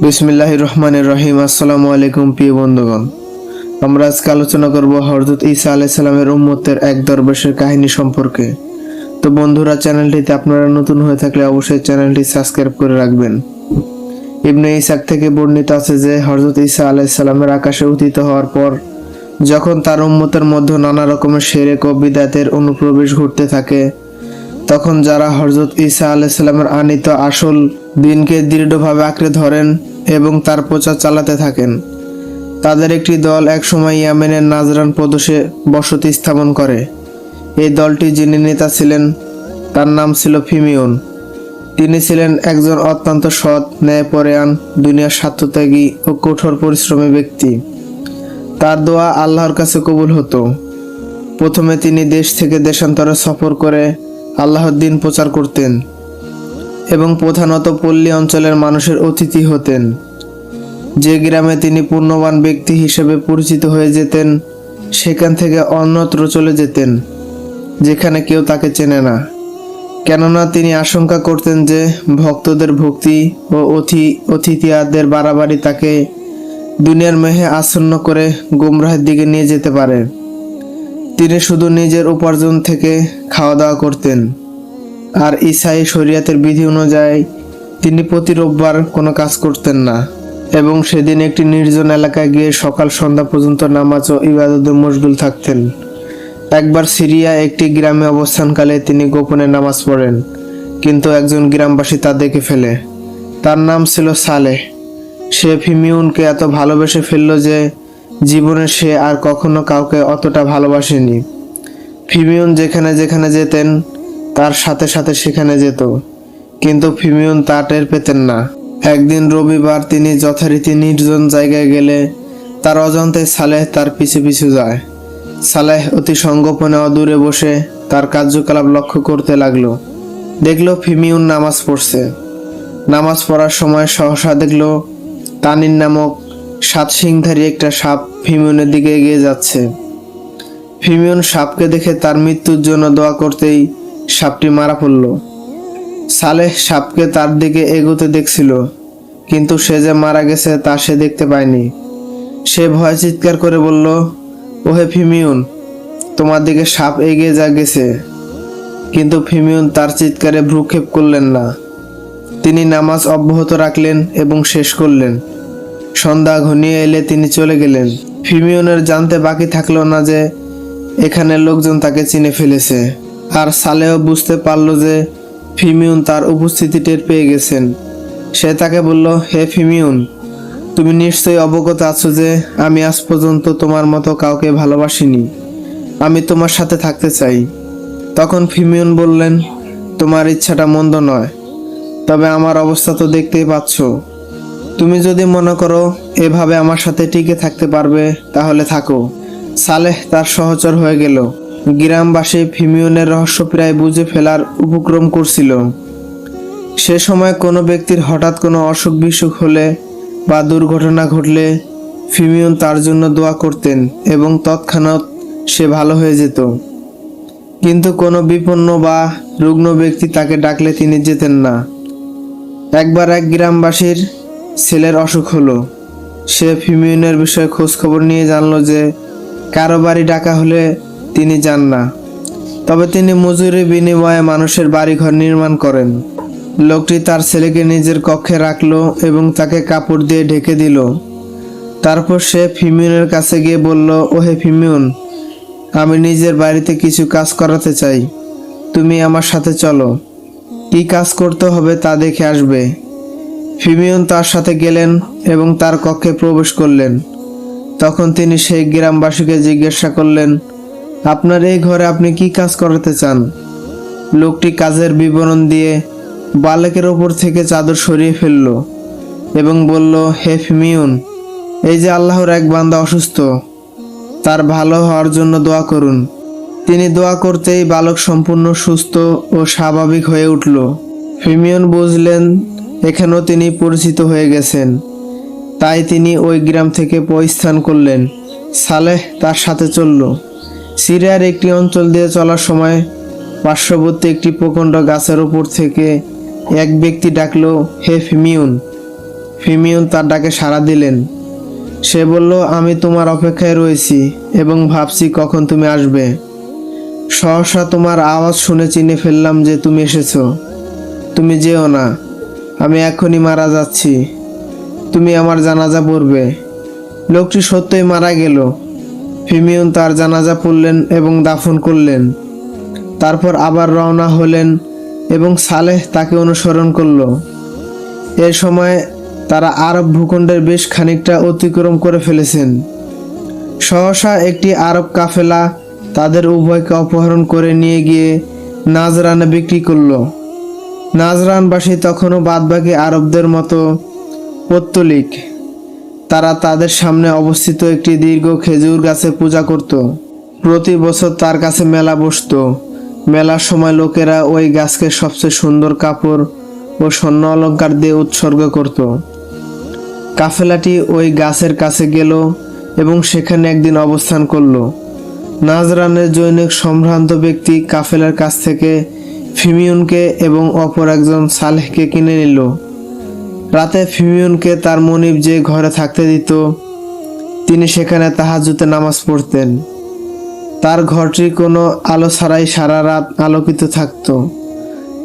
বিসমিল্লাহ রহমানের রহিম। আসসালামু আলাইকুম, প্রিয় বন্ধুগণ। আমরা আজকে আলোচনা করব হরজত ঈসা আলাইসাল্লামের উম্মতের এক দরবেশের কাহিনী সম্পর্কে। তো বন্ধুরা, চ্যানেলটিতে আপনারা নতুন হয়ে থাকলে অবশ্যই চ্যানেলটি সাবস্ক্রাইব করে রাখবেন। ইবনে ইসাক থেকে বর্ণিত আছে যে হরজত ঈসা আলাইসাল্লামের আকাশে উদিত হওয়ার পর, যখন তার উম্মতের মধ্যে নানা রকমের সেরেক ও বিদাতের অনুপ্রবেশ ঘটতে থাকে তখন যারা হরজত ঈসা আলাইসাল্লামের আনিত আসল দিনকে দৃঢ়ভাবে আঁকড়ে ধরেন এবং তার প্রচার চালাতে থাকেন। তাদের একটি দল একসময় ইয়ামেনের নাজরান প্রদেশে বসতি স্থাপন করে। এই দলটি যিনি নেতা ছিলেন, তার নাম ছিল ফিমিউন। তিনি ছিলেন একজন অত্যন্ত সৎ, ন্যায়পরায়ণ, দুনিয়ার স্বার্থত্যাগী ও কঠোর পরিশ্রমী ব্যক্তি। তার দোয়া আল্লাহর কাছে কবুল হতো। প্রথমে তিনি দেশ থেকে দেশান্তরে সফর করে আল্লাহর দিন প্রচার করতেন এবং প্রধানত পল্লী অঞ্চলের মানুষের অতিথি হতেন। যে গ্রামে তিনি পূর্ণবান ব্যক্তি হিসেবে পরিচিত হয়ে যেতেন, সেখান থেকে অন্যত্র চলে যেতেন, যেখানে কেউ তাকে চেনে না। কেননা তিনি আশঙ্কা করতেন যে ভক্তদের ভক্তি ও অতি অতিথিয়াদের বাড়াবাড়ি তাকে দুনিয়ার মেহে আসন্ন করে গুমরাহের দিকে নিয়ে যেতে পারে। তিনি শুধু নিজের উপার্জন থেকে খাওয়া দাওয়া করতেন। আর ইসাই শরিয়াতের বিধি অনুযায়ী তিনি প্রতি রোববার কোনো কাজ করতেন না এবং সেদিন একটি নির্জন এলাকায় গিয়ে সকাল সন্ধ্যা পর্যন্ত নামাজ ও ইবাদতে মশগুল থাকতেন। একবার সিরিয়া একটি গ্রামে অবস্থানকালে তিনি গোপনে নামাজ পড়েন, কিন্তু একজন গ্রামবাসী তা দেখে ফেলে। তার নাম ছিল সালেহ। সে ফিমিউনকে এত ভালোবেসে ফেলল যে জীবনে সে আর কখনো কাউকে অতটা ভালোবাসেনি। ফিমিউন যেখানে যেখানে যেতেন, তার সাথে সাথে সেখানে যেত। কিন্তু ফিমিউন তা টের পেতেন না। একদিন রবিবার তিনি যথারীতি নির্জন জায়গায় গেলে, তার অজান্তে সালেহ তার পিছু পিছু যায়। সালেহ অতি সঙ্গোপনে অদূরে বসে তার কার্যকলাপ লক্ষ্য করতে লাগল। দেখল ফিমিউন নামাজ পড়ছে। নামাজ পড়ার সময় সহসা দেখল তানিন নামক সাত সিংধারী একটা সাপ ফিমিউনের দিকে এগিয়ে যাচ্ছে। ফিমিউন সাপকে দেখে তার মৃত্যুর জন্য দোয়া করতেই সাপটি মারা পড়ল। সালেহ সাপকে তার দিকে এগোতে দেখছিল, কিন্তু সে যে মারা গেছে তা সে দেখতে পায়নি। সে ভয় চিৎকার করে বলল, ওহে ফিমিউন, তোমার দিকে সাপ এগিয়ে যা গেছে। কিন্তু ফিমিউন তার চিৎকারে ভ্রুক্ষেপ করলেন না। তিনি নামাজ অব্যাহত রাখলেন এবং শেষ করলেন। সন্ধ্যা ঘনিয়ে এলে তিনি চলে গেলেন। ফিমিউনের জানতে বাকি থাকল না যে এখানে লোকজন তাকে চিনে ফেলেছে। আর সালেও বুঝতে পারল যে ফিমিউন তার উপস্থিতি টের পেয়ে গেছেন। সে তাকে বলল, হে ফিমিউন, তুমি নিশ্চয়ই অবগত আছো যে আমি আজ পর্যন্ত তোমার মতো কাউকে ভালোবাসিনি। আমি তোমার সাথে থাকতে চাই। তখন ফিমিউন বললেন, তোমার ইচ্ছাটা মন্দ নয়, তবে আমার অবস্থা তো দেখতেই পাচ্ছ। তুমি যদি মনে করো এভাবে আমার সাথে টিকে থাকতে পারবে, তাহলে থাকো। সালেহ তার সহচর হয়ে গেল। গ্রামবাসী ফিমিউনের রহস্য প্রায় বুঝে ফেলার উপক্রম করছিল। সে সময় কোনো ব্যক্তির হঠাৎ কোনো অসুখ বিসুখ হলে বা দুর্ঘটনা ঘটলে ফিমিউন তার জন্য দোয়া করতেন এবং তৎক্ষণাৎ সে ভালো হয়ে যেত। কিন্তু কোনো বিপন্ন বা রুগ্ন ব্যক্তি তাকে ডাকলে তিনি যেতেন না। একবার এক গ্রামবাসীর ছেলের অসুখ হলো। সে ফিমিউনের বিষয়ে খোঁজ খবর নিয়ে জানলো যে কারও বাড়ি ডাকা হলে তিনি যান না। তবে তিনি মজুরি বিনিময়ে মানুষের বাড়িঘর নির্মাণ করেন। লোকটি তার ছেলেকে নিজের কক্ষে রাখল এবং তাকে কাপড় দিয়ে ঢেকে দিল। তারপর সে ফিমিউনের কাছে গিয়ে বলল, ওহে ফিমিউন, আমি নিজের বাড়িতে কিছু কাজ করাতে চাই। তুমি আমার সাথে চলো। কি কাজ করতে হবে তা দেখে আসবে। ফিমিউন তার সাথে গেলেন এবং তার কক্ষে প্রবেশ করলেন। তখন তিনি সেই গ্রামবাসীকে জিজ্ঞাসা করলেন, আপনার এই ঘরে আপনি কি কাজ করাতে চান? লোকটি কাজের বিবরণ দিয়ে বালকের ওপর থেকে চাদর সরিয়ে ফেলল এবং বলল, হে ফিমিউন এই যে আল্লাহর এক বান্দা অসুস্থ, তার ভালো হওয়ার জন্য দোয়া করুন। তিনি দোয়া করতেই বালক সম্পূর্ণ সুস্থ ও স্বাভাবিক হয়ে উঠল। ফিমিউন বুঝলেন এখানেও তিনি পরিচিত হয়ে গেছেন। তাই তিনি ওই গ্রাম থেকে প্রস্থান করলেন। সালেহ তার সাথে চলল। সিরিয়ার একটি অঞ্চল দিয়ে চলার সময় পার্শ্ববর্তী একটি প্রকাণ্ড গাছের ওপর থেকে এক ব্যক্তি ডাকলো, হে ফিমিউন। ফিমিউন তার ডাকে সাড়া দিলেন। সে বলল, আমি তোমার অপেক্ষায় রয়েছি এবং ভাবছি কখন তুমি আসবে। সহসা তোমার আওয়াজ শুনে চিনে ফেললাম যে তুমি এসেছ। তুমি যেও না। আমি এখনই মারা যাচ্ছি। তুমি আমার জানাজা পড়বে। লোকটি সত্যই মারা গেল। ফিমিউন তার জানাজা পড়লেন এবং দাফন করলেন। তারপর আবার রওনা হলেন এবং সালেহ তাকে অনুসরণ করল। এ সময় তারা আরব ভূখণ্ডের বেশ খানিকটা অতিক্রম করে ফেলেছেন। সহসা একটি আরব কাফেলা তাদের উভয়কে অপহরণ করে নিয়ে গিয়ে নাজরানে বিক্রি করল। নাজরানবাসী তখনও বাদবাকি আরবদের মতো পত্তলিক। তারা তাদের সামনে অবস্থিত একটি দীর্ঘ খেজুর গাছে পূজা করত। প্রতি বছর তার কাছে মেলা বসতো। মেলার সময় লোকেরা ওই গাছকে সবচেয়ে সুন্দর কাপড় ও স্বর্ণ অলঙ্কার দিয়ে উৎসর্গ করত। কাফেলাটি ওই গাছের কাছে গেল এবং সেখানে একদিন অবস্থান করল। নাজরানের জৈনিক সম্ভ্রান্ত ব্যক্তি কাফেলার কাছ থেকে ফিমিউনকে এবং অপর একজন সালেহকে কিনে নিল। রাতে ফিমিউনকে তার মনিব যে ঘরে থাকতে দিত, তিনি সেখানে তাহাজুতে নামাজ পড়তেন। তার ঘরটি কোনো আলো ছাড়াই সারা রাত আলোকিত থাকত।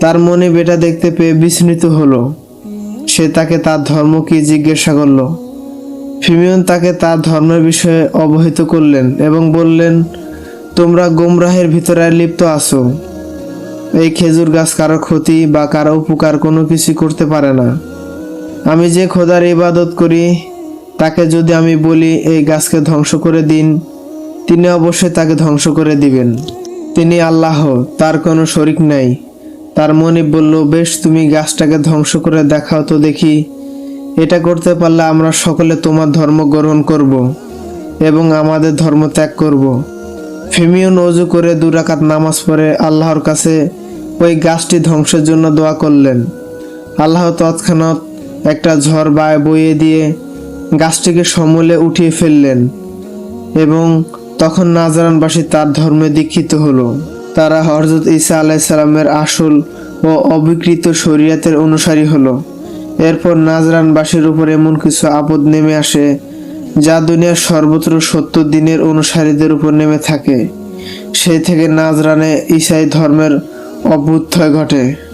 তার মনিব এটা দেখতে পেয়ে বিস্মিত হলো। সে তাকে তার ধর্ম কি জিজ্ঞাসা করল। ফিমিউন তাকে তার ধর্মের বিষয়ে অবহিত করলেন এবং বললেন, তোমরা গোমরাহের ভিতরে লিপ্ত আছো। এই খেজুর গাছ কারও ক্ষতি বা কারও উপকার কোনো কিছু করতে পারে না। আমি যে খোদার ইবাদত করি, তাকে যদি আমি বলি, এই গাছকে ধ্বংস করে দিন, তিনি অবশ্যই তাকে ধ্বংস করে দিবেন। তিনি আল্লাহ, তার কোনো শরিক নাই। তার মনে বলল, বেশ, তুমি গাছটাকে ধ্বংস করে দেখাও তো দেখি। এটা করতে পারলে আমরা সকলে তোমার ধর্ম গ্রহণ করব এবং আমাদের ধর্ম ত্যাগ করব। ফেমিয়ন অজু করে দুরাকাত নামাজ পড়ে আল্লাহর কাছে ওই গাছটি ধ্বংসের জন্য দোয়া করলেন। আল্লাহ তৎক্ষণাৎ একটা ঝড় বায় বইয়ে দিয়ে গাছটিকে সমূলে উঠিয়ে ফেললেন এবং তখন নাজারানবাসী তার ধর্মে দীক্ষিত হলো। তারা হরজত ঈসা আলাইসাল্লামের আসল ও অবিকৃত শরীয়তের অনুসারী হলো। এরপর নাজরানবাসীর উপর এমন কিছু আপদ নেমে আসে যা দুনিয়ার সর্বত্র সত্য দিনের অনুসারীদের উপর নেমে থাকে। সেই থেকে নাজরানে ইসাই ধর্মের অভ্যুত্থয় ঘটে।